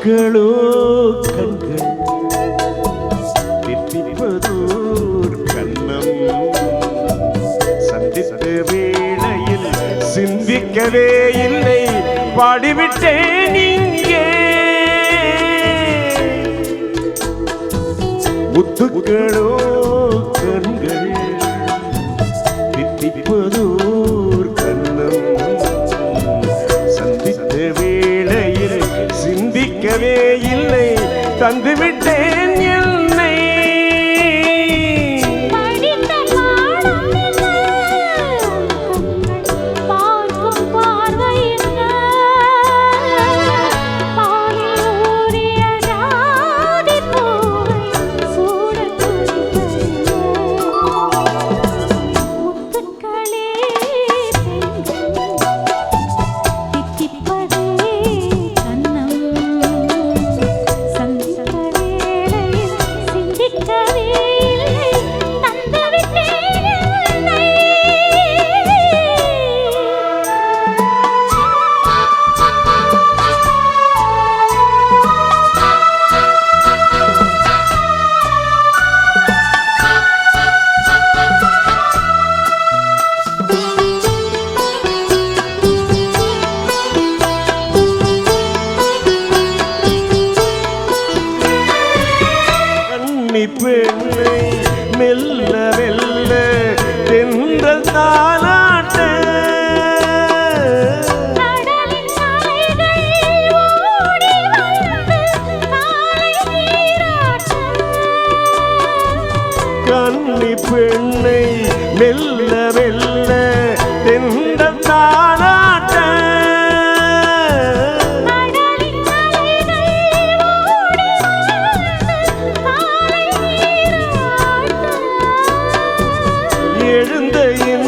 மக்களோ கண்கள் பிற்பதோர் கண்ணம். சந்தித்த வேளையில் சிந்திக்கவே இல்லை. பாடிவிட்டேன் இங்கே. முத்துக்களோ இல்லை தந்துவிட்டேன். கண்ணி பெண்ணை மெல்ல மெல்ல தெண்டத்தானாட்ட எழுந்த என்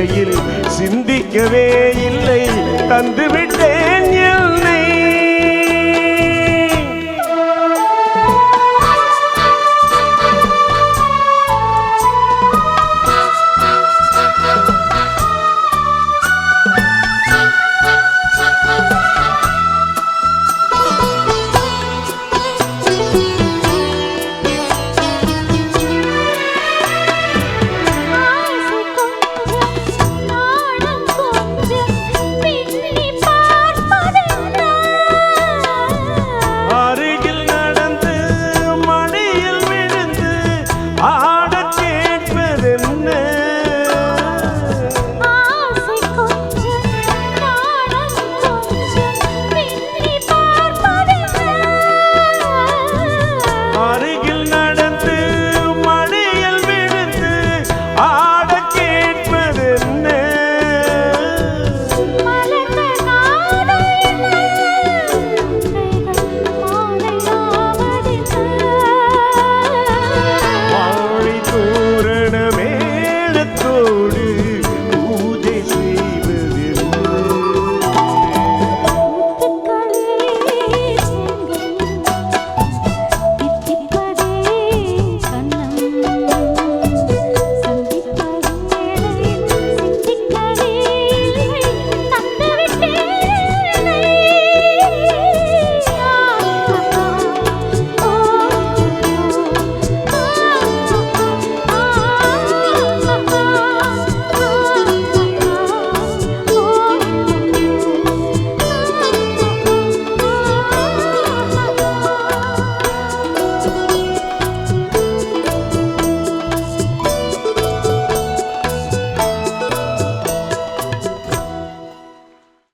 சிந்தையில் சிந்திக்கவே இல்லை. தந்துவிட்டேன்